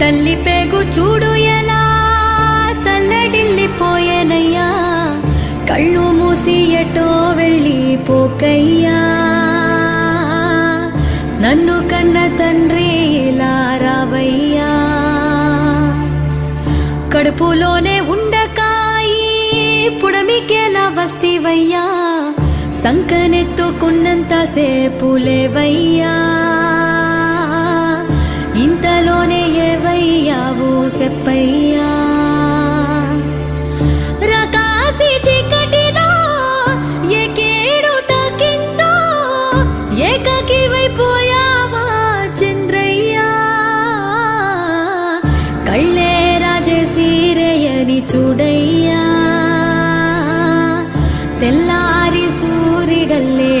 తల్లి పేగు చూడు ఎలా? తల్లడిల్లిపోయేనయ్యా. కళ్ళు మూసి ఎటో వెళ్ళి పోకయ్యా నన్ను కన్న తండ్రి ఇలా రావయ్యా. కడుపులోనే ఉండకాయి పుడమికేలా వస్తివయ్యా. సంకనెత్తుకున్నంత సేపులేవయ్యా ఇంతలోనే ఏ అడిగావు చెప్పయ్యా రకాసి చీకటిలో ఏ కేడు తాకిందో ఏకాకి వైపోయావా చంద్రయ్యా. కళ్ళే రాజేసి రేయని చూడయ్యా. తెల్లారి సూరిడల్లే